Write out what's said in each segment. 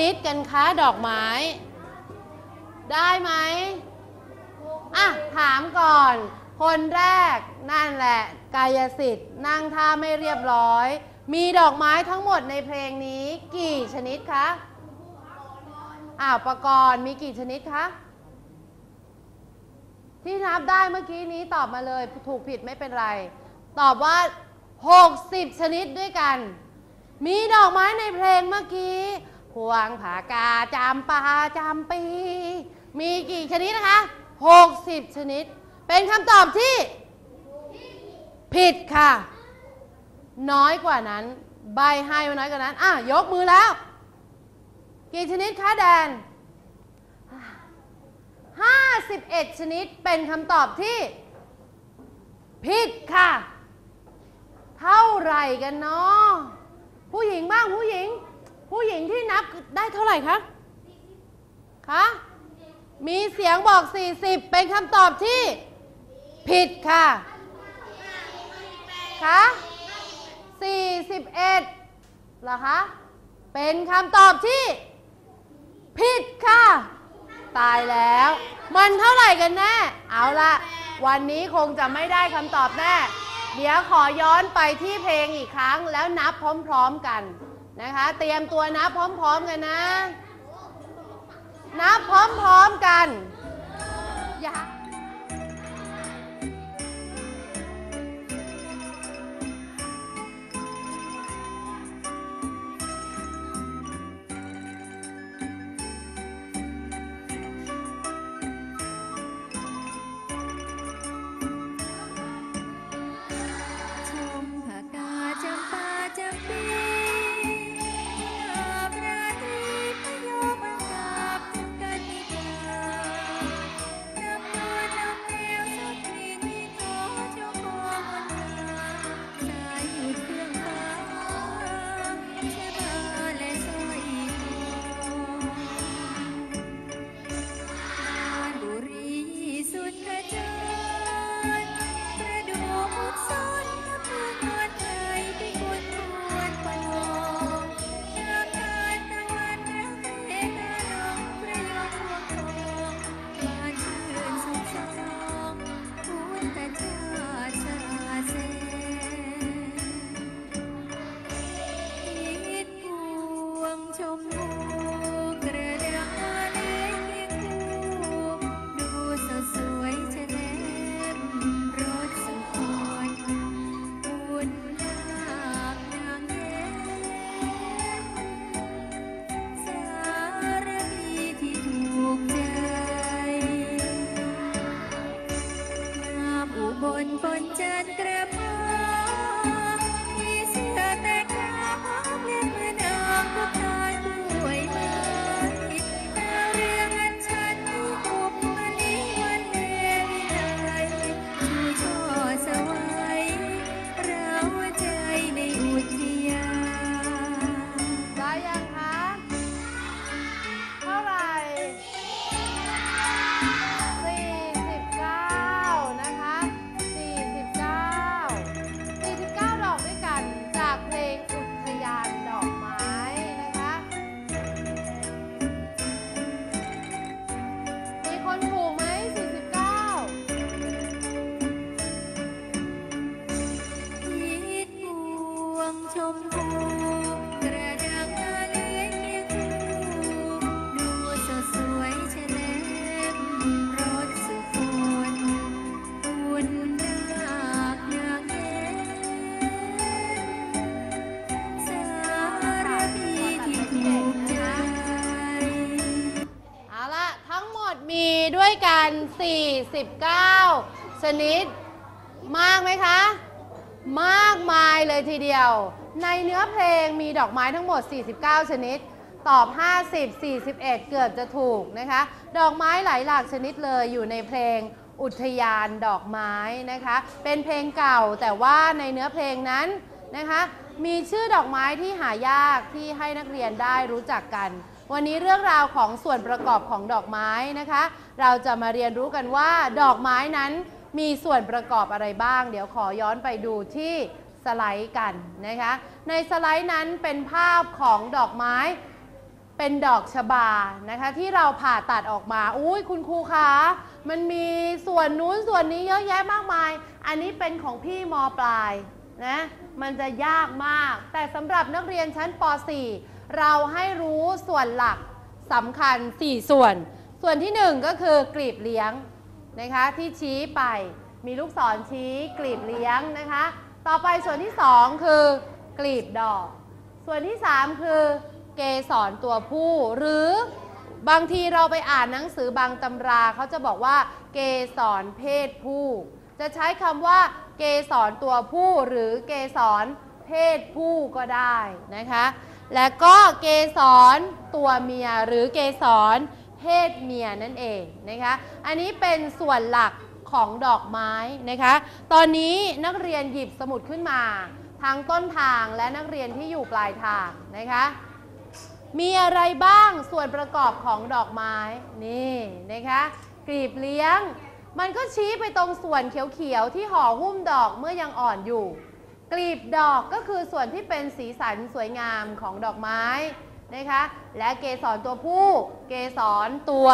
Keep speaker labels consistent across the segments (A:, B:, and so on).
A: นิดกันคะดอกไม้ ได้ไหมอะ ถามก่อน คนแรกนั่นแหละ กายสิทธิ์ นั่งท่าไม่เรียบร้อย มีดอกไม้ทั้งหมดในเพลงนี้ กี่ชนิดคะอ้าวประกรณ์มีกี่ชนิดคะที่นับได้เมื่อกี้นี้ตอบมาเลยถูกผิดไม่เป็นไร ตอบว่า 60 ชนิดด้วยกัน มีดอกไม้ในเพลงเมื่อกี้ พวงผากาจามปาจามปี มีกี่ชนิดนะคะ 60 ชนิด เป็นคำตอบที่ ผิดค่ะ น้อยกว่านั้น ใบให้มาน้อยกว่านั้น อะ ยกมือแล้ว กี่ชนิดคะแดน 51 ชนิดเป็นคำตอบที่ ผิดค่ะ เท่าไหร่กันเนาะผู้หญิงบ้างผู้หญิง ผู้หญิงที่นับได้เท่าไหร่คะคะมีเสียงบอก 40 เป็นคำตอบที่ผิดค่ะคะ41เหรอคะ เป็นคำตอบที่ ผิดค่ะ ตายแล้ว มันเท่าไหร่กันแน่ เอาละวันนี้คงจะไม่ได้คำตอบแน่ เดี๋ยวขอย้อนไปที่เพลงอีกครั้งแล้วนับพร้อมๆกัน นะคะ เตรียมตัวนับพร้อมๆกันนะ นับพร้อมๆกันอย่า 49 ชนิด มากไหมคะ มากมายเลยทีเดียว ในเนื้อเพลงมีดอกไม้ทั้งหมด 49 ชนิด ตอบ 50 41 เกือบจะถูกนะคะ ดอกไม้หลายหลากชนิดเลยอยู่ในเพลงอุทยานดอกไม้นะคะ เป็นเพลงเก่าแต่ว่าในเนื้อเพลงนั้นนะคะ มีชื่อดอกไม้ที่หายากที่ให้นักเรียนได้รู้จักกัน วันนี้เรื่องราวของส่วนประกอบของดอกไม้นะคะ เราจะมาเรียนรู้กันว่าดอกไม้นั้นมีส่วนประกอบอะไรบ้าง เดี๋ยวขอย้อนไปดูที่สไลด์กันนะคะ ในสไลด์นั้นเป็นภาพของดอกไม้เป็นดอกชบานะคะ ที่เราผ่าตัดออกมา อุ้ยคุณครูคะมันมีส่วนนู้นส่วนนี้เยอะแยะมากมาย อันนี้เป็นของพี่มปลายนะมันจะยากมาก แต่สำหรับนักเรียนชั้นป .4 เราให้รู้ส่วนหลักสำคัญ 4 ส่วน ส่วนที่ 1 ก็คือกลีบเลี้ยงนะคะที่ชี้ไปมีลูกศรชี้กลีบเลี้ยงนะคะ ต่อไปส่วนที่ 2 คือกลีบดอก ส่วนที่ 3 คือเกสรตัวผู้หรือบางทีเราไปอ่านหนังสือบางตำราเขาจะบอกว่าเกสรเพศผู้ จะใช้คำว่าเกสรตัวผู้หรือเกสรเพศผู้ก็ได้นะคะ และก็เกสรตัวเมียหรือเกสรเพศเมียนั่นเองนะคะ อันนี้เป็นส่วนหลักของดอกไม้นะคะ ตอนนี้นักเรียนหยิบสมุดขึ้นมาทั้งต้นทางและนักเรียนที่อยู่ปลายทางนะคะ มีอะไรบ้างส่วนประกอบของดอกไม้นี่นะคะกลีบเลี้ยง มันก็ชี้ไปตรงส่วนเขียวๆที่ห่อหุ้มดอกเมื่อยังอ่อนอยู่ กลีบดอกก็คือส่วนที่เป็นสีสันสวยงามของดอกไม้นะคะ และเกสรตัวผู้ เกสรตัว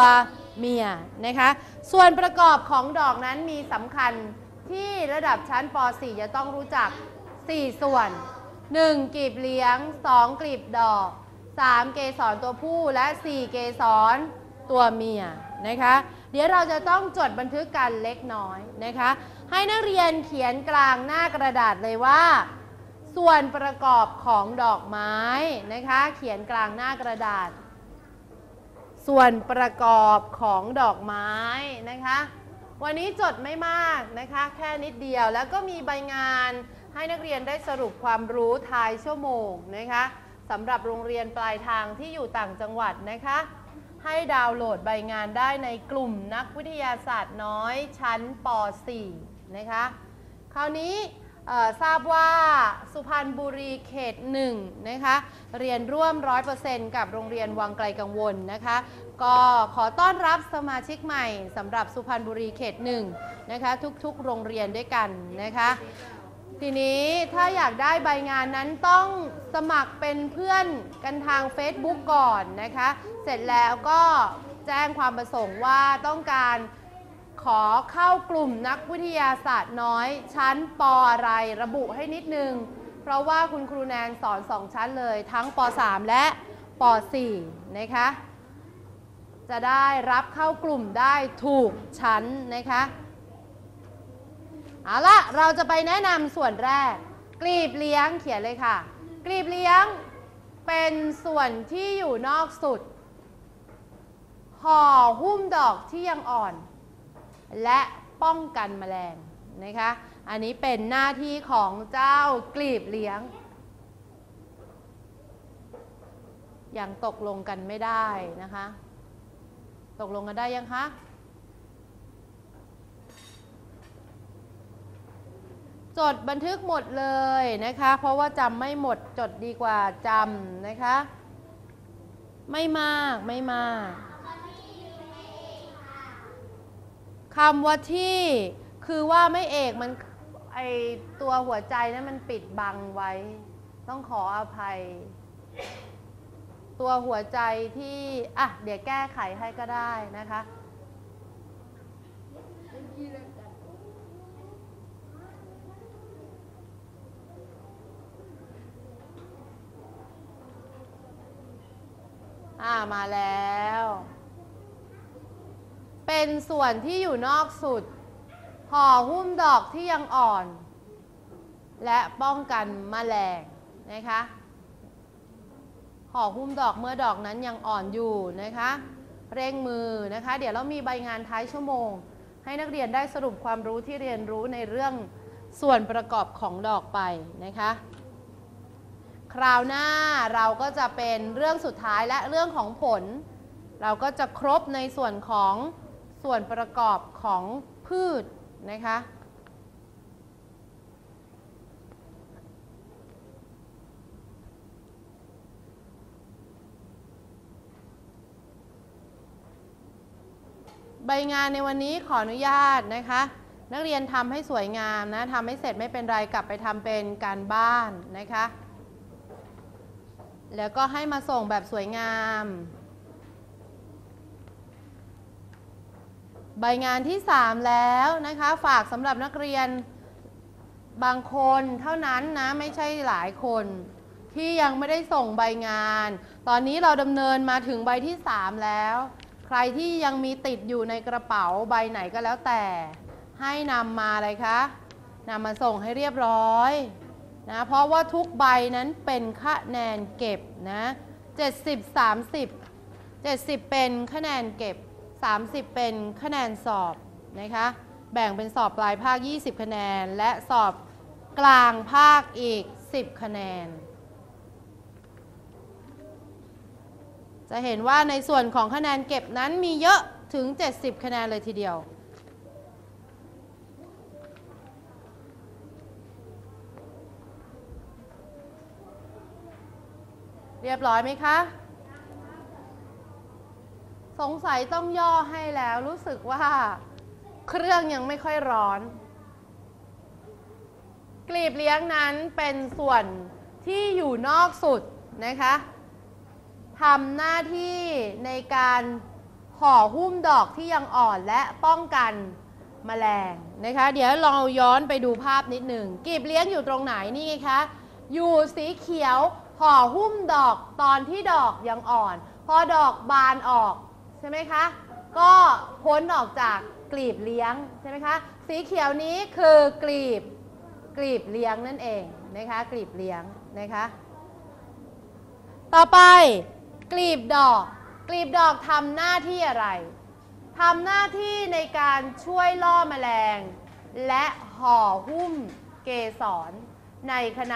A: เมียนะคะ ส่วนประกอบของดอกนั้นมีสำคัญที่ระดับชั้นป .4 จะต้องรู้จัก 4 ส่วน 1. กลีบเลี้ยง 2. กลีบดอก 3. เกสรตัวผู้และ 4 เกสรตัวเมียนะคะ เดี๋ยวเราจะต้องจดบันทึกกันเล็กน้อยนะคะ ให้นักเรียนเขียนกลางหน้ากระดาษเลยว่า ส่วนประกอบของดอกไม้นะคะ เขียนกลางหน้ากระดาษ ส่วนประกอบของดอกไม้นะคะ วันนี้จดไม่มากนะคะ แค่นิดเดียวแล้วก็มีใบงานให้นักเรียนได้สรุปความรู้ทายชั่วโมงนะคะสำหรับโรงเรียนปลายทางที่อยู่ต่างจังหวัดนะคะ ให้ดาวน์โหลดใบงานได้ในกลุ่มนักวิทยาศาสตร์น้อยชั้นป .4 นะคะ คราวนี้ทราบว่าสุพรรณบุรีเขตหนึ่งนะคะเรียนร่วม 100%กับโรงเรียนวังไกลกังวลนะคะ ก็ขอต้อนรับสมาชิกใหม่สำหรับสุพรรณบุรีเขตหนึ่งนะคะทุกๆ โรงเรียนด้วยกันนะคะ ทีนี้ถ้าอยากได้ใบงานนั้นต้องสมัครเป็นเพื่อนกันทาง Facebook ก่อนนะคะ เสร็จแล้วก็แจ้งความประสงค์ว่าต้องการ ขอเข้ากลุ่มนักวิทยาศาสตร์น้อย ชั้นปอะไรระบุให้นิดนึง เพราะว่าคุณครูแนนสอน2ชั้นเลย ทั้งป .3 และป .4 นะคะ จะได้รับเข้ากลุ่มได้ถูกชั้นนะคะเอาละเราจะไปแนะนำส่วนแรก กลีบเลี้ยงเขียนเลยค่ะ กลีบเลี้ยงเป็นส่วนที่อยู่นอกสุดห่อหุ้มดอกที่ยังอ่อน และป้องกันแมลงนะคะ อันนี้เป็นหน้าที่ของเจ้ากลีบเลี้ยง ยังตกลงกันไม่ได้นะคะ ตกลงกันได้ยังคะจดบันทึกหมดเลยนะคะ เพราะว่าจำไม่หมดจดดีกว่าจำนะคะ ไม่มากไม่มาก คำว่าที่คือว่าไม่เอกมันไอตัวหัวใจนั้นมันปิดบังไว้ ต้องขออภัย ตัวหัวใจที่ อะ เดี๋ยวแก้ไขให้ก็ได้นะคะ อ่ามาแล้ว เป็นส่วนที่อยู่นอกสุดห่อหุ้มดอกที่ยังอ่อน และป้องกันมแมลงนะคะห่อหุ้มดอกเมื่อดอกนั้นยังอ่อนอยู่นะคะ เร่งมือนะคะ เดี๋ยวเรามีใบงานท้ายชั่วโมง ให้นักเรียนได้สรุปความรู้ที่เรียนรู้ในเรื่องส่วนประกอบของดอกไปนะคะ คราวหน้าเราก็จะเป็นเรื่องสุดท้ายและเรื่องของผล เราก็จะครบในส่วนของ ส่วนประกอบของพืชนะคะใบงานในวันนี้ขออนุญาตนะคะ นักเรียนทำให้สวยงามนะทำให้เสร็จไม่เป็นไรกลับไปทำเป็นการบ้านนะคะ แล้วก็ให้มาส่งแบบสวยงาม ใบงานที่ 3 แล้วนะคะ ฝากสำหรับนักเรียนบางคนเท่านั้นนะไม่ใช่หลายคนที่ยังไม่ได้ส่งใบงาน ตอนนี้เราดำเนินมาถึงใบที่ 3 แล้ว ใครที่ยังมีติดอยู่ในกระเป๋าใบไหนก็แล้วแต่ ให้นำมาเลยคะนำมาส่งให้เรียบร้อยนะเพราะว่าทุกใบนั้นเป็นคะแนนเก็บนะ70 30 70 เป็นคะแนนเก็บ 30 เป็นคะแนนสอบนะคะแบ่งเป็นสอบปลายภาค 20 คะแนน และสอบกลางภาคอีก 10 คะแนน จะเห็นว่าในส่วนของคะแนนเก็บนั้นมีเยอะถึง 70 คะแนนเลยทีเดียวเรียบร้อยไหมคะ งสัยต้องย่อให้แล้วรู้สึกว่า เครื่องยังไม่ค่อยร้อน กลีบเลี้ยงนั้นเป็นส่วนที่อยู่นอกสุดนะคะทำหน้าที่ในการห่อหุ้มดอกที่ยังอ่อนและป้องกันแมลงนะคะ เดี๋ยวเราย้อนไปดูภาพนิดหนึ่งกลีบเลี้ยงอยู่ตรงไหนนี่ไงคะอยู่สีเขียวห่อหุ้มดอกตอนที่ดอกยังอ่อน พอดอกบานออก ช่ไหมคะ ก็พ้นออกจากกลีบเลี้ยงใช่ไหมคะ สีเขียวนี้คือกลีบกลีบเลี้ยงนั่นเองนะคะกลีบเลี้ยงนะคะ ต่อไปกลีบดอก กลีบดอกทำหน้าที่อะไรทำหน้าที่ในการช่วยล่อแมลง และห่อหุ้มเกสรในขณะ